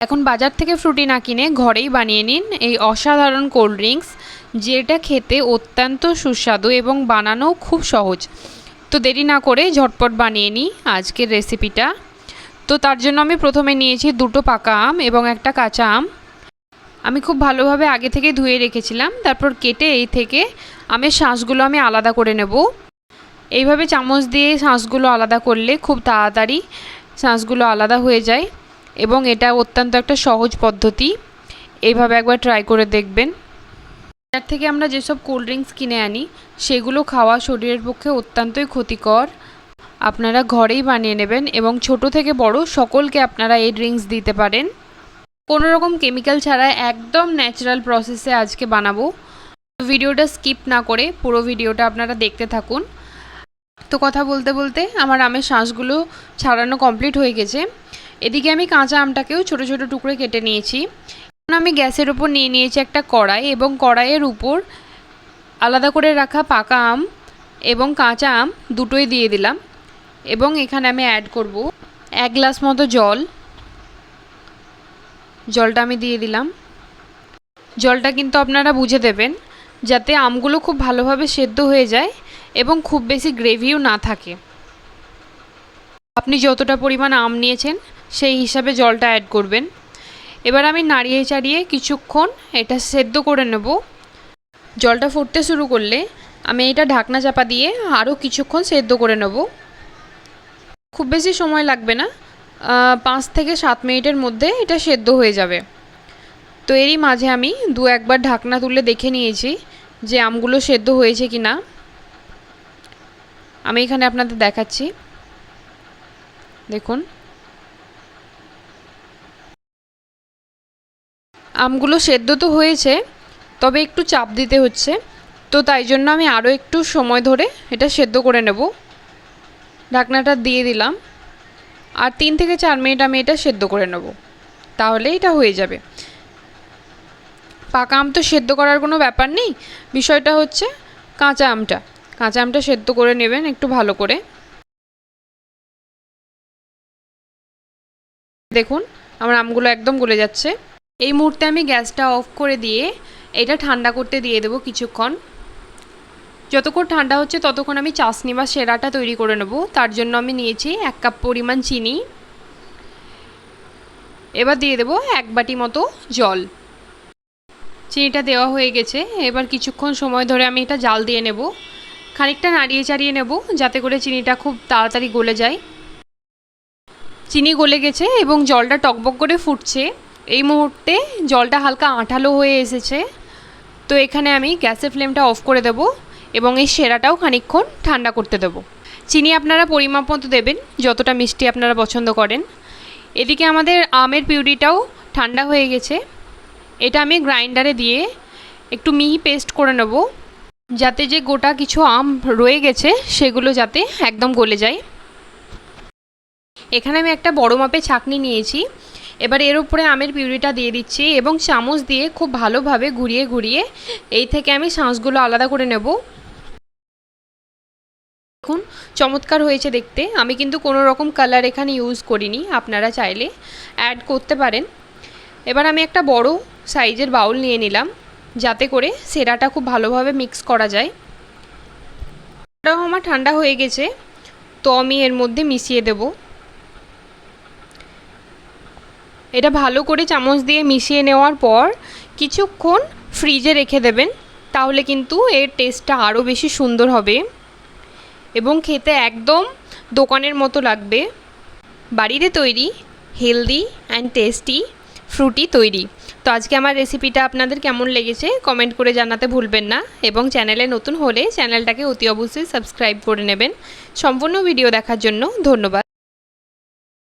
এখন বাজার থেকে ফ্রুটি না কিনে ঘরেই বানিয়ে নিন এই অসাধারণ কোল্ড ড্রিঙ্কস, যেটা খেতে অত্যন্ত সুস্বাদু এবং বানানো খুব সহজ। তো দেরি না করে ঝটপট বানিয়ে নিই আজকের রেসিপিটা। তো তার জন্য আমি প্রথমে নিয়েছি দুটো পাকা আম এবং একটা কাঁচা আম। আমি খুব ভালোভাবে আগে থেকে ধুয়ে রেখেছিলাম, তারপর কেটে এই থেকে আমের শাঁসগুলো আমি আলাদা করে নেব। এইভাবে চামচ দিয়ে শাঁসগুলো আলাদা করলে খুব তাড়াতাড়ি শাঁসগুলো আলাদা হয়ে যায়। এবং এটা অত্যন্ত একটা সহজ পদ্ধতি। এইভাবে একবার ট্রাই করে দেখবেন। বাজার থেকে আমরা যেসব কোল্ড ড্রিঙ্কস কিনে আনি, সেগুলো খাওয়া শরীরের পক্ষে অত্যন্তই ক্ষতিকর। আপনারা ঘরেই বানিয়ে নেবেন এবং ছোট থেকে বড় সকলকে আপনারা এই ড্রিঙ্কস দিতে পারেন। কোনো রকম কেমিক্যাল ছাড়া একদম ন্যাচারাল প্রসেসে আজকে বানাবো। ভিডিওটা স্কিপ না করে পুরো ভিডিওটা আপনারা দেখতে থাকুন। তো কথা বলতে বলতে আমার আমের শাঁসগুলো ছাড়ানো কমপ্লিট হয়ে গেছে। এদিকে আমি কাঁচা আমটাকেও ছোট ছোট টুকরো কেটে নিয়েছি। এখন আমি গ্যাসের উপর নিয়ে নিয়েছি একটা কড়াই এবং কড়াইয়ের উপর আলাদা করে রাখা পাকা আম এবং কাঁচা আম দুটোই দিয়ে দিলাম এবং এখানে আমি অ্যাড করব এক গ্লাস মতো জল। জলটা আমি দিয়ে দিলাম। জলটা কিন্তু আপনারা বুঝে দেবেন যাতে আমগুলো খুব ভালোভাবে সেদ্ধ হয়ে যায় এবং খুব বেশি গ্রেভিও না থাকে। আপনি যতটা পরিমাণ আম নিয়েছেন সেই হিসাবে জলটা অ্যাড করবেন। এবার আমি নাড়িয়ে চাড়িয়ে কিছুক্ষণ এটা সেদ্ধ করে নেব। জলটা ফুটতে শুরু করলে আমি এটা ঢাকনা চাপা দিয়ে আরও কিছুক্ষণ সেদ্ধ করে নেব। খুব বেশি সময় লাগবে না। পাঁচ থেকে সাত মিনিটের মধ্যে এটা সেদ্ধ হয়ে যাবে। তো এরই মাঝে আমি দু একবার ঢাকনা তুলে দেখে নিয়েছি যে আমগুলো সেদ্ধ হয়েছে কি না আমি এখানে আপনাদের দেখাচ্ছি। দেখুন। আমগুলো সেদ্ধ তো হয়েছে, তবে একটু চাপ দিতে হচ্ছে। তো তাই জন্য আমি আরও একটু সময় ধরে এটা সেদ্ধ করে নেব। ঢাকনাটা দিয়ে দিলাম। আর তিন থেকে চার মিনিট আমি এটা সেদ্ধ করে নেব। তাহলে এটা হয়ে যাবে। পাকা আম তো সেদ্ধ করার কোনো ব্যাপার নেই। বিষয়টা হচ্ছে কাঁচা আমটা। কাঁচা আমটা সেদ্ধ করে নেবেন একটু ভালো করে। দেখুন, আমার আমগুলো একদম গলে যাচ্ছে। এই মুহূর্তে আমি গ্যাসটা অফ করে দিয়ে এটা ঠান্ডা করতে দিয়ে দেবো কিছুক্ষণ। যতক্ষণ ঠান্ডা হচ্ছে ততক্ষণ আমি চাশনি বা সেরাটা তৈরি করে নেব। তার জন্য আমি নিয়েছি এক কাপ পরিমাণ চিনি। এবার দিয়ে দেবো এক বাটি মতো জল। চিনিটা দেওয়া হয়ে গেছে। এবার কিছুক্ষণ সময় ধরে আমি এটা জাল দিয়ে নেব। খানিকটা নাড়িয়ে চাড়িয়ে নেব যাতে করে চিনিটা খুব তাড়াতাড়ি গলে যায়। চিনি গলে গেছে এবং জলটা টকবক করে ফুটছে। এই মুহূর্তে জলটা হালকা আঠালো হয়ে এসেছে। তো এখানে আমি গ্যাসের ফ্লেমটা অফ করে দেব এবং এই সেরাটাও খানিকক্ষণ ঠান্ডা করতে দেব। চিনি আপনারা পরিমাপ মতো দেবেন, যতটা মিষ্টি আপনারা পছন্দ করেন। এদিকে আমাদের আমের পিউরিটাও ঠান্ডা হয়ে গেছে। এটা আমি গ্রাইন্ডারে দিয়ে একটু মিহি পেস্ট করে নেব, যাতে যে গোটা কিছু আম রয়ে গেছে, সেগুলো যাতে একদম গলে যায়। এখানে আমি একটা বড় মাপে ছাকনি নিয়েছি। এবার এর উপরে আমের পিউরিটা দিয়ে দিচ্ছি এবং চামচ দিয়ে খুব ভালোভাবে ঘুরিয়ে ঘুরিয়ে এই থেকে আমি শাঁসগুলো আলাদা করে নেব। দেখুন, চমৎকার হয়েছে দেখতে। আমি কিন্তু কোনো রকম কালার এখানে ইউজ করিনি, আপনারা চাইলে অ্যাড করতে পারেন। এবার আমি একটা বড় সাইজের বাউল নিয়ে নিলাম, যাতে করে সেরাটা খুব ভালোভাবে মিক্স করা যায়। আমার ঠান্ডা হয়ে গেছে, তো আমি এর মধ্যে মিশিয়ে দেব। এটা ভালো করে চামচ দিয়ে মিশিয়ে নেওয়ার পর কিছুক্ষণ ফ্রিজে রেখে দেবেন, তাহলে কিন্তু এর টেস্টটা আরও বেশি সুন্দর হবে এবং খেতে একদম দোকানের মতো লাগবে। বাড়িতে তৈরি হেলদি অ্যান্ড টেস্টি ফ্রুটি তৈরি। তো আজকে আমার রেসিপিটা আপনাদের কেমন লেগেছে কমেন্ট করে জানাতে ভুলবেন না এবং চ্যানেলে নতুন হলে চ্যানেলটাকে অতি অবশ্যই সাবস্ক্রাইব করে নেবেন। সম্পূর্ণ ভিডিও দেখার জন্য ধন্যবাদ।